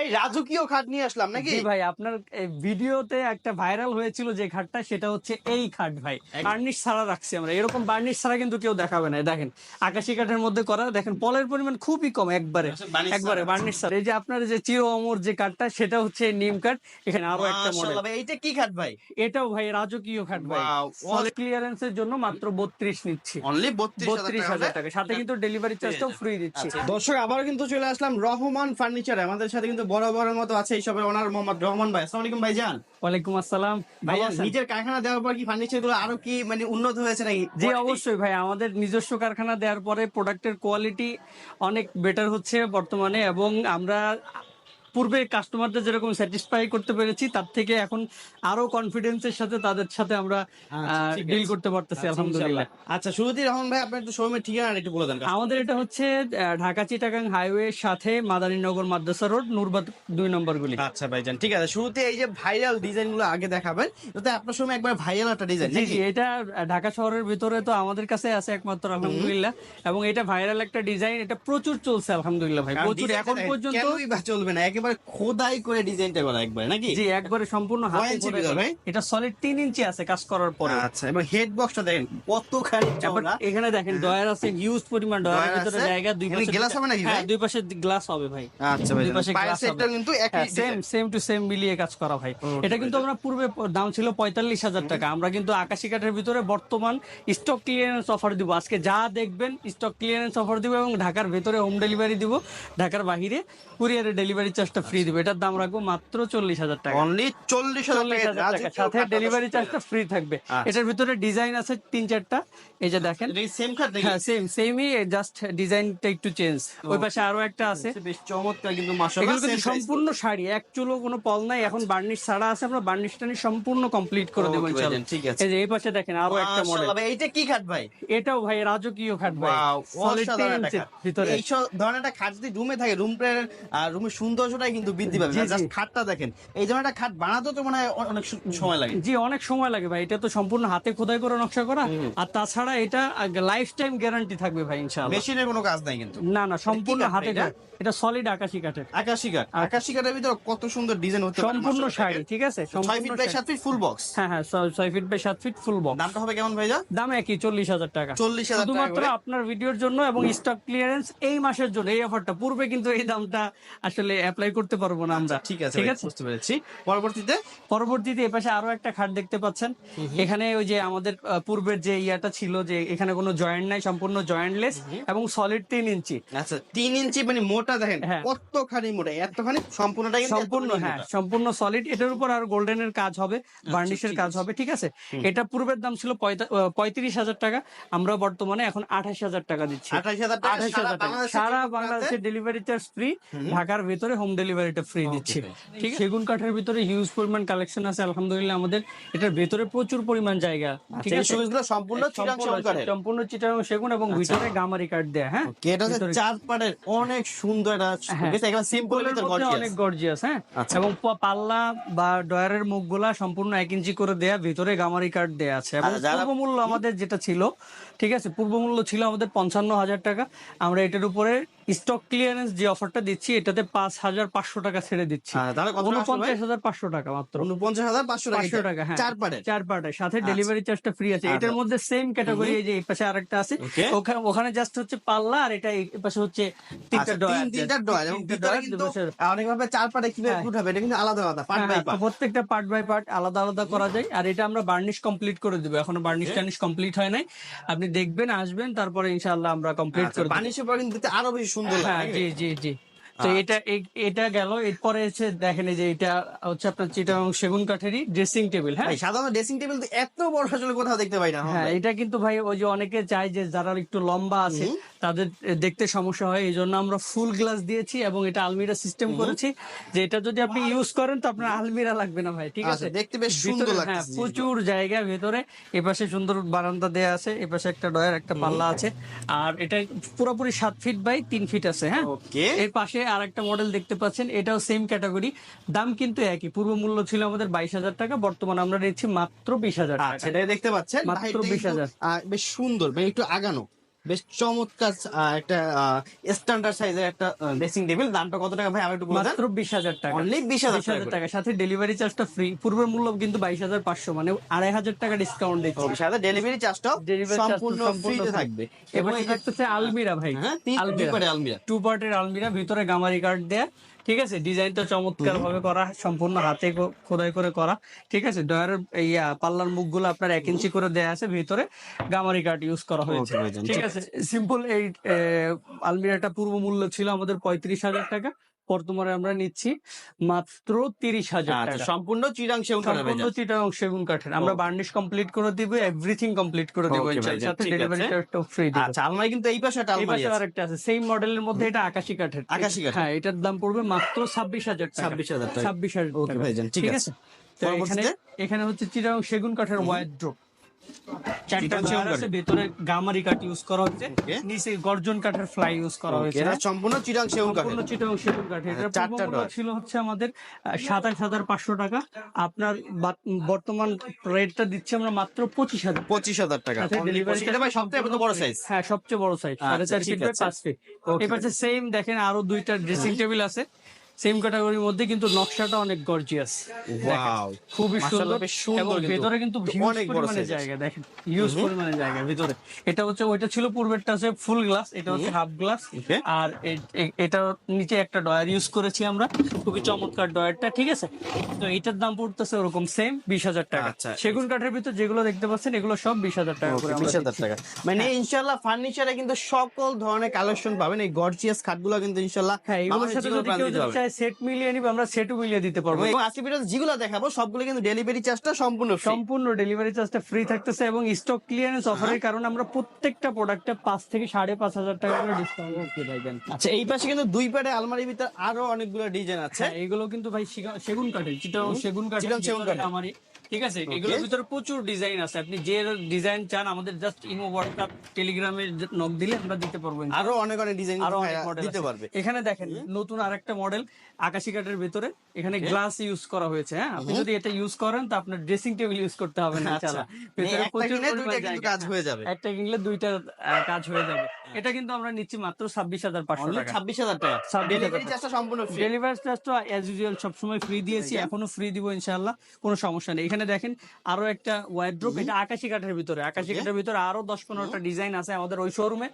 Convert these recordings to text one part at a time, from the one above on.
এই রাজকীয় খাট নিয়ে আসলাম নাকি? ভাই আপনার ভিডিওতে একটা ভাইরাল হয়েছিল যে খাটটা সেটা হচ্ছে এই খাট ভাই। বার্নিশ ছাড়া রাখছি আমরা। এরকম বার্নিশ ছাড়া কিন্তু কেউ দেখাবে না। দেখেন আকাশি কাঠের মধ্যে করা। দেখেন পলের পরিমাণ খুবই কম একবারে। আচ্ছা, একবারে বার্নিশ ছাড়া। এই যে আপনার যে চির অমর যে কাঠটা সেটা হচ্ছে নিম কাঠ এখানে আরও একটা মডেল এইটা কি খাট ভাই? এটাও ভাই রাজকীয় খাট ভাই। ক্লিয়ারেন্সের জন্য মাত্র বত্রিশ নিচ্ছি। অনলি বত্রিশ বত্রিশ হাজার টাকা। সাথে কিন্তু ডেলিভারি চার্জটাও ফ্রি দিচ্ছি। আচ্ছা, দর্শক আবারও কিন্তু চলে আসলাম রহমান ফার্নিচার। আমাদের সাথে কিন্তু বড় বড় মতো আছে এই ওনার মোহাম্মদ রহমান ভাই। আসসালামু আলাইকুম ভাইজান। ওয়ালাইকুম আসসালাম। ভাই নিজের কারখানা দেওয়ার পর কি ফার্নিচারগুলো আরও কি মানে উন্নত হয়েছে নাকি? জি অবশ্যই ভাই। আমাদের নিজস্ব কারখানা দেওয়ার পরে প্রোডাক্টের কোয়ালিটি অনেক বেটার হচ্ছে বর্তমানে এবং আমরা পূর্বে কাস্টমারদের যেরকম স্যাটিসফাই করতে পেরেছি তার থেকে এখন আরও কনফিডেন্সের সাথে তাদের সাথে আমরা আচ্ছা, ডিল করতে পারতেছি আলহামদুলিল্লাহ। আচ্ছা শুরুতেই রহমান ভাই আপনার একটু শোরুমের ঠিকানা একটু বলে দেন আমাদের এটা হচ্ছে ঢাকা চিটাগাং হাইওয়ে সাথে মাদারীনগর মাদ্রাসা রোড নুরবাদ দুই নম্বর গুলি। আচ্ছা ভাইজান ঠিক আছে। শুরুতে এই যে ভাইরাল ডিজাইনগুলো আগে দেখাবেন যাতে আপনার সময় একবার ভাইরাল একটা ডিজাইন জি এটা ঢাকা শহরের ভিতরে তো আমাদের কাছে আছে একমাত্র আলহামদুলিল্লাহ। এবং এটা ভাইরাল একটা ডিজাইন এটা প্রচুর চলছে আলহামদুলিল্লাহ ভাই। প্রচুর এখন পর্যন্ত চলবে না? একেবারে খোদাই করে ডিজাইনটা করা একবার নাকি? জি একবারে সম্পূর্ণ হাতে করে ভাই? এটা সলিড তিন ইঞ্চি আছে কাজ করার পরে। আচ্ছা এবং হেড বক্সটা দেখেন কতখানি চওড়া। এখানে দেখেন ডয়ার আছে হিউজ পরিমাণ ডয়ার ভিতরে জায়গা দুই পাশে glass হবে নাকি হ্যাঁ ভাই? দুই পাশে গ্লাস হবে ভাই। আচ্ছা ভাই দুই পাশে সেটটা হবে। কিন্তু একই সেম সেম টু সেম মিলিয়ে কাজ করা ভাই। এটা কিন্তু আমরা পূর্বে দাম ছিল পঁয়তাল্লিশ হাজার টাকা। আমরা কিন্তু আকাশী কাঠের ভিতরে বর্তমান স্টক ক্লিয়ারেন্স অফার দিব। আজকে যা দেখবেন স্টক ক্লিয়ারেন্স অফার দিব এবং ঢাকার ভেতরে হোম ডেলিভারি দিব। ঢাকার বাহিরে কুরিয়ারের ডেলিভারি চার্জটা ফ্রি দিব। এটার দাম রাখব মাত্র চল্লিশ হাজার টাকা। অনলি চল্লিশ হাজার টাকা। সাথে ডেলিভারি চার্জটা ফ্রি থাকবে। আচ্ছা। এটার ভিতরে ডিজাইন আছে তিন চারটা। এই যে দেখেন। সেম হ্যাঁ সেম সেমই জাস্ট ডিজাইনটা একটু চেঞ্জ ওই পাশে আরও একটা আছে। বেশ চমৎকার কিন্তু মাশাআল্লাহ সম্পূর্ণ শাড়ি এক চুলো কোনো পল নাই। এখন বার্নিশ ছাড়া আছে আমরা বার্নিশটা নিয়ে সম্পূর্ণ কমপ্লিট করে দেবো ইনশাআল্লাহ। ঠিক আছে। এই যে এই পাশে দেখেন আরও একটা মডেল এইটা কি খাট ভাই? এটাও ভাই রাজকীয় খাট ভাই। Wow, Solid অসাধারণ 10 একটা ইঞ্চির খাট। ভিতরে। এই ধরনের একটা খাট যদি রুমে থাকে রুম রুমের কিন্তু বৃদ্ধি পাবে। জাস্ট খাটটা দেখেন। এই একটা খাট বানাতে তো মনে হয় অনেক সময় লাগে। জি অনেক সময় লাগে ভাই। এটা তো সম্পূর্ণ হাতে খোদাই করে নকশা করা। আর তাছাড়া এটা লাইফ টাইম গ্যারান্টি থাকবে ভাই ইনশাআল্লাহ। মেশিনের কোনো কাজ নাই কিন্তু। না না সম্পূর্ণ হাতে এটা? সলিড আকাশি কাঠের। আকাশি কাঠ। আকাশি কাঠের ভিতরে কত সুন্দর ডিজাইন হতে পারে সম্পূর্ণ শাড়ি ঠিক আছে? Feet by feet full box হ্যাঁ হ্যাঁ ফিট বাই সাত ফিট ফুল বক্স দামটা হবে কেমন ভাইজা দাম একই চল্লিশ হাজার টাকা। চল্লিশ হাজার টাকা শুধুমাত্র আপনার ভিডিওর জন্য এবং স্টক ক্লিয়ারেন্স এই মাসের জন্য এই অফারটা পূর্বে কিন্তু এই দামটা আসলে অ্যাপ্লাই করতে পারব না আমরা। ঠিক আছে ঠিক আছে? বুঝতে পেরেছি। পরবর্তীতে? পরবর্তীতে এপাশে আরও একটা খাট দেখতে পাচ্ছেন। এখানে ওই যে আমাদের পূর্বের যে ইয়াটা ছিল যে এখানে কোনো জয়েন্ট নাই সম্পূর্ণ জয়েন্টলেস এবং সলিড তিন ইঞ্চি। আচ্ছা তিন ইঞ্চি মানে মোটা দেখেন হ্যাঁ। কতখানি মোটা? এতখানি সম্পূর্ণটা সম্পূর্ণ হ্যাঁ সম্পূর্ণ সলিড এটার উপর আর গোল্ডেনের কাজ হবে বার্নিশের ঠিক কাজ হবে ঠিক আছে? এটা পূর্বের দাম ছিল পঁয়ত্রিশ হাজার টাকা আমরা বর্তমানে এখন আঠাশ হাজার টাকা দিচ্ছি। আঠাশ হাজার টাকা সারা বাংলাদেশে ডেলিভারি চার্জ ফ্রি ঢাকার ভেতরে হোম ডেলিভারিটা ফ্রি দিচ্ছি। ঠিক আছে? সেগুন কাঠের ভিতরে হিউজ পরিমাণ কালেকশন আছে আলহামদুলিল্লাহ আমাদের। এটার ভিতরে প্রচুর পরিমাণ জায়গা ঠিক ঠিক আছে? আছে সম্পূর্ণ সম্পূর্ণ- চিটাগাং সেগুন এবং ভিতরে গামারি কাঠ দেয়া হ্যাঁ? এটা হচ্ছে চার পাটের অনেক সুন্দর হ্যাঁ। একদম সিম্পল ভিতর মধ্যে অনেক গর্জিয়াস হ্যাঁ? আচ্ছা। এবং পাল্লা বা ডয়ারের মুখগুলা সম্পূর্ণ এক ইঞ্চি করে দেয়া ভিতরে গামারি কাঠ দেয়া আছে। এবং আচ্ছা, যারা- পূর্ব মূল্য আমাদের যেটা ছিল ঠিক আছে? পূর্ব মূল্য ছিল আমাদের পঞ্চান্ন হাজার টাকা। আমরা এটার উপরে স্টক ক্লিয়ারেন্স যে অফারটা দিচ্ছি এটাতে পাঁচ হাজার পাঁচশো টাকা ছেড়ে দিচ্ছি। আচ্ছা? উনপঞ্চাশ হাজার পাঁচশো টাকা মাত্র। উনপঞ্চাশ হাজার পাঁচশো পাঁচশো টাকা হ্যাঁ। চার পাটের চার পার্টের সাথে ডেলিভারি চার্জটা ফ্রি আছে। এটার মধ্যে সেম ক্যাটাগরি এই যে এই পাশে আরেকটা আছে। ওখানে জাস্ট হচ্ছে পাল্লা আর এটা এই পাশে হচ্ছে তিনটা আচ্ছা, ডয়ার তিনটা ডয়ার এবং তিনটা ভিতরে কিন্তু অনেক ভাবে চার পাটে কীভাবে হ্যাঁ। উঠাবে এটা কিন্তু আলাদা আলাদা পার্ট বাই হ্যাঁ, পার্ট প্রত্যেকটা পার্ট বাই পার্ট আলাদা আলাদা করা যায়। আর এটা আমরা বার্নিশ কমপ্লিট করে দিব। এখনও বার্নিশ টার্নিশ কমপ্লিট হয় নাই। আপনি দেখবেন আসবেন তারপরে ইনশাআল্লাহ আমরা কমপ্লিট করে দেব। পানি সেবা কিন্তু আরও বেশি সুন্দর হ্যাঁ লাগে। জি জি জি। তো এটা এটা গেল এরপরে হচ্ছে দেখেন যে এটা হচ্ছে আপনার চিটাং সেগুন কাঠেরই ড্রেসিং টেবিল হ্যাঁ? ড্রেসিং টেবিল তো এত বড় আসলে কোথাও দেখতে পাই না হ্যাঁ এটা কিন্তু ভাই ওই যে অনেকে চায় যে যারা একটু লম্বা আছে তাদের দেখতে সমস্যা হয় এই জন্য আমরা ফুল গ্লাস দিয়েছি এবং এটা আলমিরা সিস্টেম করেছি। যে এটা যদি আপনি ইউজ করেন তো আপনার আলমিরা লাগবে না ভাই ঠিক আচ্ছা, আছে? দেখতে বেশ সুন্দর লাগতেছে হ্যাঁ প্রচুর জায়গা ভেতরে এপাশে সুন্দর বারান্দা দেয়া আছে এপাশে একটা ডয়ার একটা পাল্লা আছে। আর এটা পুরোপুরি সাত ফিট বাই তিন ফিট আছে হ্যাঁ? এর পাশে আর একটা মডেল দেখতে পাচ্ছেন এটাও সেম ক্যাটাগরি দাম কিন্তু একই। পূর্ব মূল্য ছিল আমাদের বাইশ হাজার টাকা বর্তমানে আমরা নিচ্ছি মাত্র বিশ হাজার আচ্ছা টাকা সেটাই দেখতে পাচ্ছেন। মাত্র বিশ হাজার। বেশ সুন্দর মানে একটু আগানো। বেশ চমৎকার একটা স্ট্যান্ডার্ড সাইজের একটা ড্রেসিং টেবিল দামটা কত টাকা ভাই? আমি একটু বলে মাত্র বিশ হাজার টাকা। অনলি বিশ হাজার টাকা সাথে ডেলিভারি চার্জটা ফ্রি পূর্বের মূল্য কিন্তু বাইশ হাজার পাঁচশো। মানে আড়াই হাজার টাকা ডিসকাউন্ট দিচ্ছি। সাথে ডেলিভারি চার্জটা সম্পূর্ণ ফ্রিতে থাকবে। থাকবে এবার হচ্ছে আলমিরা ভাই। হ্যাঁ আলমিরা। টু পার্টের আলমিরা। ভিতরে গামারি কার্ড দেয়া। ঠিক আছে? ডিজাইন তো চমৎকার ভাবে করা সম্পূর্ণ হাতে খোদাই করে করা ঠিক আছে? ডয়ারের ইয়া পাল্লার মুখগুলো আপনার এক ইঞ্চি করে দেয়া আছে ভিতরে গামারি কার্ড ইউজ করা হয়েছে। ঠিক আছে? সিম্পল এই আলমিরাটা পূর্ব মূল্য ছিল আমাদের পঁয়ত্রিশ হাজার টাকা। বর্তমানে আমরা নিচ্ছি মাত্র তিরিশ হাজার আচ্ছা সম্পূর্ণ চিরাং কাঠের সম্পূর্ণ ভাইজান। সেগুন কাঠের। আমরা বার্নিশ কমপ্লিট করে দিব এভরিথিং কমপ্লিট করে দিব সাথে ডেলিভারি আছে। ফ্রি দিব। আচ্ছা আলমারি কিন্তু এই পাশে একটা এই আলমারি পাশে আছে। আরেকটা আছে সেম মডেলের মধ্যে এটা আকাশি কাঠের। আকাশি কাঠের। হ্যাঁ এটার দাম পড়বে মাত্র ছাব্বিশ হাজার ছাব্বিশ হাজার ছাব্বিশ হাজার ওকে ভাইজান ঠিক আছে। এখানে এখানে হচ্ছে চিরাং সেগুন কাঠের ওয়াইড ড্রপ চারটা আছে ভেতরে গামারি কাঠ ইউজ করা হচ্ছে নিচে গর্জন কাঠের ফ্লাই ইউজ করা হয়েছে। এটা সম্পূর্ণ সম্পূর্ণ সেগুন কাঠ চারটা। ছিল হচ্ছে আমাদের টাকা। আপনার বর্তমান রেটটা দিচ্ছি আমরা মাত্র পঁচিশ হাজার পঁচিশ হাজার টাকা। সাথে Only delivery 25 এটা ভাই সবথেকে বড় সাইজ হ্যাঁ সবচেয়ে বড় সাইজ আচ্ছা, ফিট বাই আছে। ফিট এবার সেম দেখেন আরও দুইটা ড্রেসিং টেবিল আছে। সেম ক্যাটাগরির মধ্যে কিন্তু নকশাটা অনেক গর্জিয়াস ওয়াও খুবই সুন্দর। সুন্দর এবং। ভেতরে কিন্তু অনেক বড় পরিমাণে জায়গা দেখেন হিউজ পরিমাণে জায়গা ভিতরে। এটা হচ্ছে ওইটা ছিল পূর্বেরটা হচ্ছে ফুল গ্লাস এটা হচ্ছে হাফ গ্লাস আর এটা নিচে একটা ডয়ার ইউজ করেছি আমরা। খুবই চমৎকার ডয়ারটা ঠিক আছে? তো এটার দাম পড়তেছে ওরকম সেম বিশ হাজার টাকা। আচ্ছা। সেগুন কাঠের ভিতর যেগুলো দেখতে পাচ্ছেন এগুলো সব বিশ হাজার টাকা করে আমরা বিশ হাজার। টাকা। মানে ইনশাল্লাহ ফার্নিচারে কিন্তু সকল ধরনের কালেকশন পাবেন। এই গর্জিয়াস খাটগুলো কিন্তু ইনশাল্লাহ হ্যাঁ সাথে যদি কেউ সেট মিলিয়ে নিবে আমরা সেটও মিলিয়ে দিতে পারব। এবং আজকে ভিডিও যেগুলো দেখাবো সবগুলো কিন্তু ডেলিভারি চার্জটা সম্পূর্ণ সম্পূর্ণ ডেলিভারি চার্জটা ফ্রি থাকতেছে এবং স্টক ক্লিয়ারেন্স অফারের কারণে আমরা প্রত্যেকটা প্রোডাক্টে পাঁচ থেকে সাড়ে পাঁচ হাজার টাকা করে ডিসকাউন্ট দিয়ে থাকবেন আচ্ছা এই পাশে কিন্তু দুই প্যাডে আলমারির ভিতরে আরও অনেকগুলো ডিজাইন আছে। হ্যাঁ এগুলো কিন্তু ভাই সেগুন কাঠের যেটা সেগুন কাঠের সেগুন কাঠের। আমারই ঠিক আছে? এগুলোর ভিতরে প্রচুর ডিজাইন আছে। আপনি যে ডিজাইন চান আমাদের জাস্ট ইমো হোয়াটসঅ্যাপ টেলিগ্রামে নক দিলে আমরা দিতে পারব আরও অনেক অনেক ডিজাইন আরও অনেক মডেল দিতে পারবে। এখানে দেখেন নতুন আরেকটা মডেল আকাশি কাঠের ভিতরে। এখানে গ্লাস ইউজ করা হয়েছে হ্যাঁ? আপনি যদি এটা ইউজ করেন তো আপনার ড্রেসিং টেবিল ইউজ করতে হবে না আচ্ছা। মানে ভিতরে প্রচুর কাজ হয়ে যাবে। একটা কিনলে দুইটা কাজ হয়ে যাবে। এটা কিন্তু আমরা নিচ্ছি মাত্র ছাব্বিশ হাজার পাঁচশো টাকা। ছাব্বিশ হাজার টাকা। ডেলিভারি চার্জটা সম্পূর্ণ ফ্রি ডেলিভারি চার্জ তো অ্যাজ ইউজুয়াল সবসময় ফ্রি দিয়েছি এখনও ফ্রি দিব ইনশাআল্লাহ। কোনো সমস্যা নেই। এখানে দেখেন আরও একটা ওয়াইড্রোপ এটা আকাশি কাঠের ভিতরে। আকাশি কাঠের ভিতরে আরও দশ পনেরোটা ডিজাইন আছে আমাদের ওই শোরুমে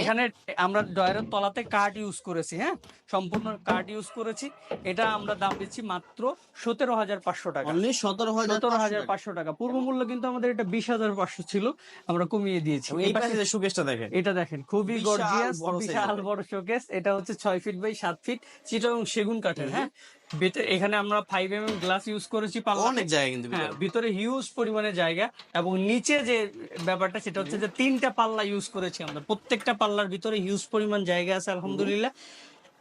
এখানে আমরা ডয়ারের তলাতে কার্ড ইউজ করেছি হ্যাঁ? সম্পূর্ণ কার্ড ইউজ করেছি। এটা আমরা দাম দিচ্ছি মাত্র সতেরো হাজার পাঁচশো টাকা। সতেরো হাজার পাঁচশো টাকা। পূর্ব মূল্য কিন্তু আমাদের এটা বিশ হাজার পাঁচশো ছিল আমরা কমিয়ে দিয়েছি। এই পাশে সুকেশটা দেখেন। এটা দেখেন খুবই গর্জিয়াস বড় বিশাল বড় শোকেস এটা হচ্ছে ছয় ফিট বাই সাত ফিট চিটাং সেগুন কাঠের হ্যাঁ? ভেতরে এখানে আমরা five M M glass use করেছি। অনেক জায়গা কিন্তু হ্যাঁ। ভিতরে হিউজ পরিমাণে জায়গা এবং নিচে যে ব্যাপারটা সেটা হচ্ছে যে তিনটা পাল্লা ইউজ করেছি আমরা প্রত্যেকটা পাল্লার ভিতরে হিউজ পরিমাণ জায়গা আছে আলহামদুলিল্লাহ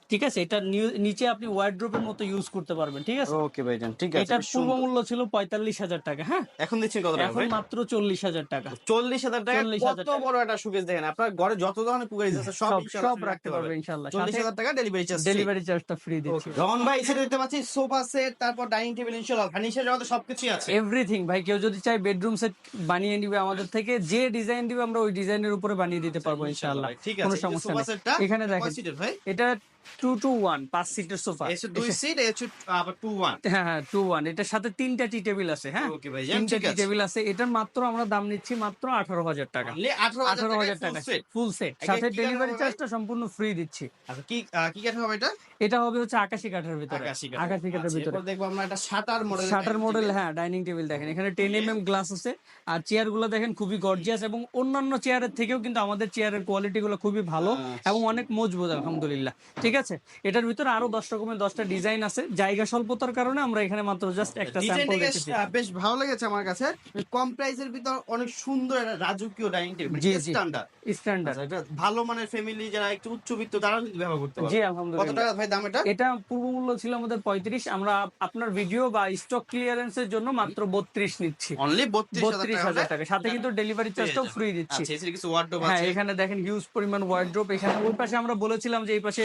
ঠিক আছে এটা নিচে আপনি ওয়ার্ড্রোপের মতো ইউজ করতে পারবেন ঠিক আছে? ওকে ভাইজান ঠিক আছে এটার পূর্ব মূল্য ছিল পঁয়তাল্লিশ হাজার টাকা হ্যাঁ? এখন দিচ্ছেন কত টাকা এখন মাত্র চল্লিশ হাজার টাকা। চল্লিশ হাজার টাকা কত বড় একটা সুকেশ দেখেন আপনার ঘরে যত ধরনের কুকারিজ আছে সব সব ইনশাআল্লাহ রাখতে পারবে ইনশাল্লাহ চল্লিশ সাথে হাজার টাকা ডেলিভারি চার্জ ডেলিভারি চার্জটা ফ্রি দিচ্ছি। রহন ভাই সেটা দেখতে পাচ্ছি সোফা সেট তারপর ডাইনিং টেবিল ইনশাআল্লাহ ফার্নিচার জগতে সবকিছুই আছে। এভরিথিং ভাই কেউ যদি চাই বেডরুম সেট বানিয়ে নিবে আমাদের থেকে যে ডিজাইন দিবে আমরা ওই ডিজাইনের উপরে বানিয়ে দিতে পারব ইনশাআল্লাহ ঠিক কোনো আছে সমস্যা নেই। এখানে দেখেন এটা টু টু ওয়ান পাঁচ সিটের সোফা দুই সিট আবার টু ওয়ান হ্যাঁ হ্যাঁ টু ওয়ান এটার সাথে তিনটা টি টেবিল আছে হ্যাঁ? তিনটা টি টেবিল আছে। এটার মাত্র আমরা দাম নিচ্ছি মাত্র আঠারো হাজার টাকা। আঠারো হাজার টাকা ফুল সেট সাথে ডেলিভারি চার্জটা সম্পূর্ণ ফ্রি দিচ্ছি। আচ্ছা কি আহ, কি কাঠ হবে এটা? এটা হবে হচ্ছে আকাশি কাঠের ভিতরে। আকাশি কাঠের। আচ্ছা, ভিতরে। দেখব আমরা একটা শাটার মডেল শাটার মডেল হ্যাঁ ডাইনিং টেবিল দেখেন। এখানে টেন এম এম গ্লাস আছে। আর চেয়ারগুলো দেখেন খুবই গর্জিয়াস এবং অন্যান্য চেয়ারের থেকেও কিন্তু আমাদের চেয়ারের কোয়ালিটি গুলো খুবই ভালো আচ্ছা। এবং অনেক মজবুত আলহামদুলিল্লাহ। ঠিক আছে? এটার ভিতরে আরও দশ রকমের দশটা ডিজাইন আছে। জায়গা স্বল্পতার কারণে আমরা এখানে মাত্র জাস্ট একটা স্যাম্পল রেখেছি বেশ ভালো লেগেছে আমার কাছে। কম প্রাইসের ভিতর অনেক সুন্দর একটা রাজকীয় ডাইনিং টেবিল। স্ট্যান্ডার্ড স্ট্যান্ডার্ড এটা ভালো মানের ফ্যামিলি যারা একটু উচ্চবিত্ত তারা কিন্তু ব্যবহার করতে পারবে। জি আলহামদুলিল্লাহ। কত টাকা ভাই দাম এটা? এটা পূর্ব মূল্য ছিল আমাদের পঁয়ত্রিশ আমরা আপনার ভিডিও বা স্টক ক্লিয়ারেন্সের জন্য মাত্র বত্রিশ নিচ্ছি। অনলি বত্রিশ বত্রিশ হাজার টাকা। সাথে কিন্তু ডেলিভারি চার্জটাও ফ্রি দিচ্ছি। আচ্ছা এছাড়া কিছু ওয়ার্ডরোব হ্যাঁ এখানে দেখেন হিউজ পরিমাণ ওয়ার্ড্রোপ এখানে ওই পাশে আমরা বলেছিলাম যে এই পাশে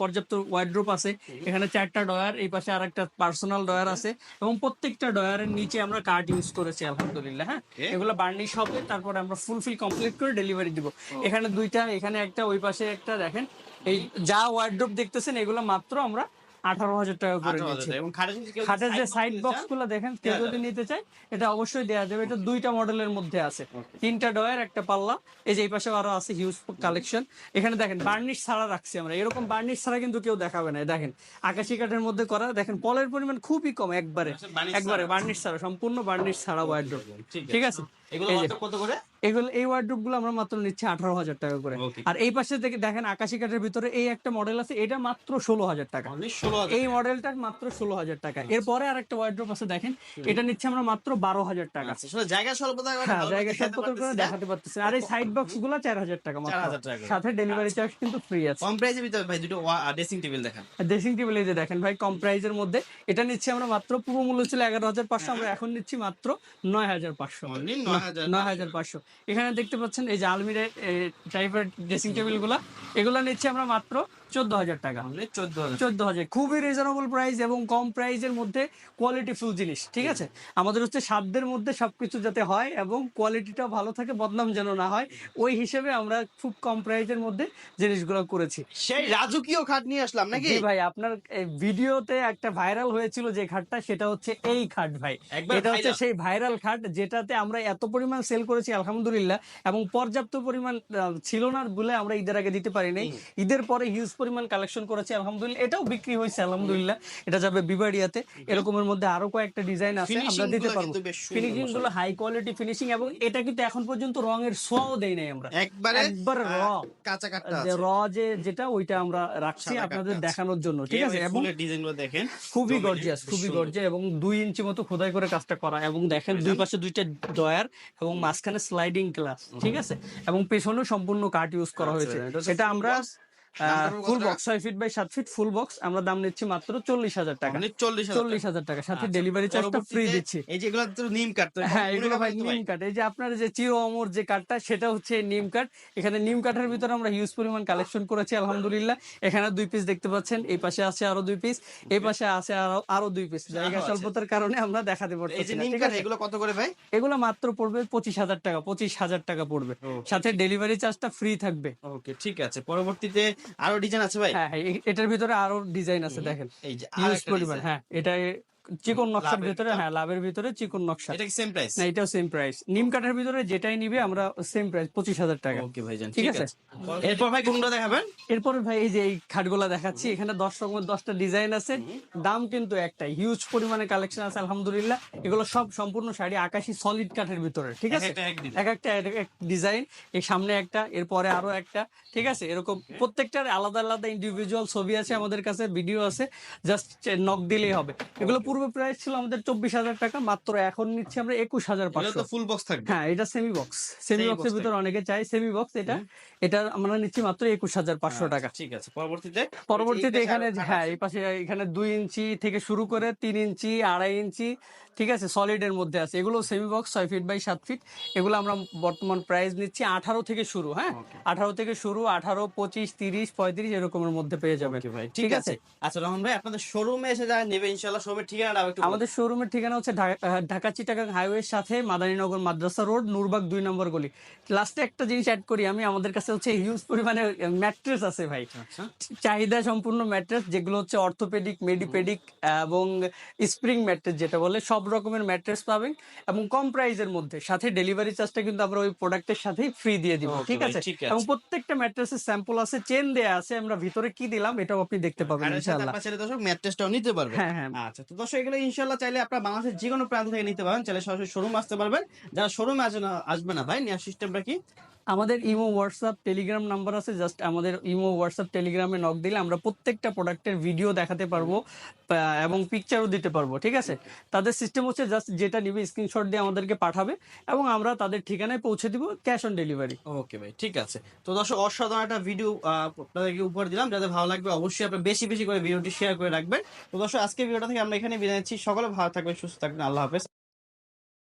পর্যাপ্ত ওয়ার্ড্রোপ আছে। এখানে চারটা ডয়ার এই পাশে আর একটা পার্সোনাল ডয়ার আছে এবং প্রত্যেকটা ডয়ারের নিচে আমরা কার্ড ইউজ করেছি আলহামদুলিল্লাহ হ্যাঁ. এগুলো বার্নিশ হবে তারপরে আমরা ফুলফিল কমপ্লিট করে ডেলিভারি দিব। এখানে দুইটা এখানে একটা ওই পাশে একটা দেখেন এই যা ওয়ার্ড্রোপ দেখতেছেন এগুলো মাত্র আমরা আঠারো হাজার টাকা। করে। এবং খাটের যে সাইড বক্সগুলো দেখেন কেউ যদি নিতে চায় এটা অবশ্যই দেওয়া যাবে এটা দুইটা মডেলের মধ্যে আছে। তিনটা ডয়ার একটা পাল্লা। এই যে এই পাশে আরও আছে হিউজ কালেকশন এখানে দেখেন বার্নিশ ছাড়া রাখছি আমরা। এরকম বার্নিশ ছাড়া কিন্তু কেউ দেখাবে না। দেখেন আকাশি কাঠের মধ্যে করা। দেখেন পলের পরিমাণ খুবই কম একবারে। একবারে বার্নিশ ছাড়া সম্পূর্ণ বার্নিশ ছাড়া ওয়ার্ড্রোপ ঠিক আছে? এগুলো এই যে। মাত্র কত করে? এগুলো এই ওয়ার্ড্রোপগুলো আমরা মাত্র নিচ্ছি আঠারো হাজার টাকা করে। আর এই পাশে থেকে দেখেন আকাশি কাঠের ভিতরে এই একটা মডেল আছে এটা মাত্র ষোলো হাজার টাকা। অনলি ষোলো হাজার এই মডেলটা মাত্র ষোলো হাজার টাকা। এরপরে আর একটা ওয়ার্ড্রোপ আছে দেখেন এটা নিচ্ছে আমরা মাত্র বারো হাজার টাকা। আচ্ছা জায়গা স্বল্পতা হ্যাঁ জায়গা সাত করে দেখাতে পারতেছেন আর এই সাইড বক্সগুলো চার হাজার টাকা মাত্র। 4,000 টাকা করে। সাথে ডেলিভারি চার্জ কিন্তু ফ্রি আছে। কম প্রাইসের ভিতরে ভাই দুটো ড্রেসিং টেবিল দেখান। ড্রেসিং টেবিল এই যে দেখেন ভাই কম প্রাইজের মধ্যে। এটা নিচ্ছি আমরা মাত্র পুরো মূল্য ছিল এগারো হাজার পাঁচশো আমরা এখন নিচ্ছি মাত্র নয় হাজার পাঁচশো। নয় হাজার পাঁচশো। এখানে দেখতে পাচ্ছেন এই যে আলমিরা টাইপের ড্রেসিং টেবিলগুলা। এগুলা নিচ্ছি আমরা মাত্র চোদ্দ হাজার টাকা। চোদ্দ হাজার। খুবই রিজনেবল প্রাইস এবং কম প্রাইসের মধ্যে কোয়ালিটি ফুল জিনিস ঠিক আছে? আমাদের হচ্ছে সাধ্যের মধ্যে সবকিছু যাতে হয় এবং কোয়ালিটিটা ভালো থাকে বদনাম যেন না হয় ওই হিসেবে আমরা খুব কম প্রাইসের মধ্যে জিনিসগুলো করেছি। সেই রাজকীয় খাট নিয়ে আসলাম নাকি? ভাই আপনার ভিডিওতে একটা ভাইরাল হয়েছিল যে খাটটা সেটা হচ্ছে এই খাট ভাই। এটা হচ্ছে সেই ভাইরাল খাট যেটাতে আমরা এত পরিমাণ সেল করেছি আলহামদুলিল্লাহ এবং পর্যাপ্ত পরিমাণ ছিল না বলে আমরা ঈদের আগে দিতে পারি নাই ঈদের পরে হিউজ পরিমাণ কালেকশন করেছি আলহামদুলিল্লাহ। এটাও বিক্রি হয়েছে আলহামদুলিল্লাহ। এটা যাবে বিবাড়িয়াতে। এরকমের মধ্যে আরও কয়েকটা ডিজাইন আছে আমরা দিতে পারব। ফিনিশিংগুলো হাই কোয়ালিটি ফিনিশিং এবং এটা কিন্তু এখন পর্যন্ত রঙের সোয়াও দেই নাই আমরা। একবারে একবার র কাঁচা কাঠটা যে আছে। র যে যেটা ওইটা আমরা রাখছি আপনাদের দেখানোর জন্য ঠিক আছে? এবং ফুলের ডিজাইনগুলো দেখেন খুবই গর্জিয়াস খুবই গর্জিয়াস এবং দুই ইঞ্চি মতো খোদাই করে কাজটা করা। এবং দেখেন দুই পাশে দুইটা ডয়ার এবং মাঝখানে স্লাইডিং গ্লাস ঠিক আছে? এবং পেছনেও সম্পূর্ণ কাঠ ইউজ করা আচ্ছা, হয়েছে। এটা আমরা ফুল বক্স ছয় ফিট বাই সাত ফিট ফুল বক্স আমরা দাম নিচ্ছি মাত্র চল্লিশ হাজার টাকা। চল্লিশ হাজার টাকা। সাথে ডেলিভারি চার্জটা ফ্রি দিচ্ছি। এই যেগুলো নিম কাঠ হ্যাঁ এগুলো ভাই নিম কাঠ এই যে আপনার যে চির অমর যে কাঠটা সেটা হচ্ছে নিম কাঠ এখানে নিম কাঠের ভিতরে আমরা হিউজ পরিমাণ কালেকশন করেছি আলহামদুলিল্লাহ। এখানে দুই পিস দেখতে পাচ্ছেন এই পাশে আছে আরও দুই পিস এই পাশে আছে আরও আরও দুই পিস জায়গা। স্বল্পতার কারণে আমরা দেখাতে এই পারতেছি যে না নিম ঠিক কাঠ আছে? এগুলো কত করে ভাই? এগুলো মাত্র পড়বে পঁচিশ হাজার টাকা পঁচিশ হাজার টাকা পড়বে। সাথে ডেলিভারি চার্জটা ফ্রি থাকবে। ওকে ঠিক আছে। পরবর্তীতে আরও ডিজাইন আছে ভাই? হ্যাঁ হ্যাঁ এটার ভিতরে আরও ডিজাইন আছে দেখেন। এই যে পরিমাণ হ্যাঁ এটা চিকন নকশার ভিতরে হ্যাঁ লাভের ভিতরে চিকন নকশা এটা কি সেম প্রাইস না এটাও সেম প্রাইস নিম কাঠের ভিতরে যেটাই নিবে আমরা সেম প্রাইস পঁচিশ হাজার টাকা। ওকে ভাইজান ঠিক। আছে? এরপর ভাই কোনটা দেখাবেন? এরপরে ভাই এই যে এই খাটগুলা দেখাচ্ছি এখানে দশ রকমের দশটা ডিজাইন আছে। দাম কিন্তু একটাই হিউজ পরিমাণে কালেকশন আছে আলহামদুলিল্লাহ। এগুলো সব সম্পূর্ণ শাড়ি আকাশি সলিড কাঠের ভিতরে ঠিক আছে? এক একটা এক ডিজাইন এই সামনে একটা এরপরে আরও একটা ঠিক আছে? এরকম প্রত্যেকটার আলাদা আলাদা ইন্ডিভিজুয়াল ছবি আছে আমাদের কাছে ভিডিও আছে জাস্ট নক দিলেই হবে। এগুলো পূর্বে প্রাইস ছিল আমাদের চব্বিশ হাজার টাকা মাত্র এখন নিচ্ছি আমরা একুশ হাজার পাঁচশো। ফুল বক্স থাকবে। হ্যাঁ এটা সেমি বক্স সেমি বক্সের ভিতরে অনেকে চাই সেমি বক্স এটা এটা আমরা নিচ্ছি মাত্র একুশ হাজার পাঁচশো টাকা। ঠিক আছে পরবর্তীতে? পরবর্তীতে এখানে হ্যাঁ এই পাশে এখানে দুই ইঞ্চি থেকে শুরু করে তিন ইঞ্চি আড়াই ইঞ্চি ঠিক আছে সলিড এর মধ্যে আছে। এগুলো সেমি বক্স ছয় ফিট বাই সাত ফিট এগুলো আমরা বর্তমান প্রাইস নিচ্ছি আঠারো থেকে শুরু হ্যাঁ? আঠারো থেকে শুরু আঠারো পঁচিশ তিরিশ পঁয়ত্রিশ এরকমের মধ্যে পেয়ে যাবেন। ভাই ঠিক আছে। আচ্ছা রহমান ভাই আপনাদের শোরুমে এসে যারা নেবে ইনশাআল্লাহ শোরুমের ঠিকানাটা একটু আমাদের শোরুমের ঠিকানা হচ্ছে ঢাকা চিটাগাং হাইওয়ের সাথে মাদারীনগর মাদ্রাসা রোড নূরবাগ দুই নম্বর গলি। লাস্টে একটা জিনিস অ্যাড করি আমি আমাদের কাছে হচ্ছে হিউজ পরিমাণে ম্যাট্রেস আছে ভাই। আচ্ছা। চাহিদা সম্পূর্ণ ম্যাট্রেস যেগুলো হচ্ছে অর্থোপেডিক মেডিপেডিক এবং স্প্রিং ম্যাট্রেস যেটা বলে সব রকমের ম্যাট্রেস পাবেন। এবং কম প্রাইসের মধ্যে সাথে ডেলিভারি চার্জটা কিন্তু আমরা ওই প্রোডাক্টের সাথেই ফ্রি দিয়ে দিব ঠিক আছে? এবং প্রত্যেকটা ম্যাট্রেসের স্যাম্পল আছে চেন দেয়া আছে আমরা ভিতরে কি দিলাম এটাও আপনি দেখতে পাবেন আর এর ইনশাআল্লাহ। ম্যাট্রেসটাও নিতে পারবে। হ্যাঁ, হ্যাঁ। আচ্ছা তো দর্শক এগুলো ইনশাল্লাহ চাইলে আপনার বাংলাদেশের যে কোনো প্রান্ত থেকে নিতে পারেন চাইলে সরাসরি শোরুম আসতে পারবেন। যারা শোরুমে আসবে না আসবে না ভাই। নেওয়ার সিস্টেমটা কি? আমাদের ইমো, হোয়াটসঅ্যাপ, টেলিগ্রাম নাম্বার আছে। জাস্ট আমাদের ইমো, হোয়াটসঅ্যাপ, টেলিগ্রামে নক দিলে আমরা প্রত্যেকটা প্রোডাক্টের ভিডিও দেখাতে পারব এবং পিকচারও দিতে পারব, ঠিক আছে? তাদের সিস্টেম হচ্ছে জাস্ট যেটা নিবে স্ক্রিনশট দিয়ে আমাদেরকে পাঠাবে, এবং আমরা তাদের ঠিকানায় পৌঁছে দিব ক্যাশ অন ডেলিভারি ওকে ভাই, ঠিক আছে। তো দর্শক, অসাধারণ একটা ভিডিও আপনাদেরকে উপহার দিলাম। যাদের ভালো লাগবে অবশ্যই আপনি বেশি বেশি করে ভিডিওটি শেয়ার করে রাখবেন। তো দর্শক আজকে ভিডিওটা থেকে আমরা এখানে বিদায় নিচ্ছি। সকলে ভালো থাকবেন, সুস্থ থাকবেন। আল্লাহ হাফেজ।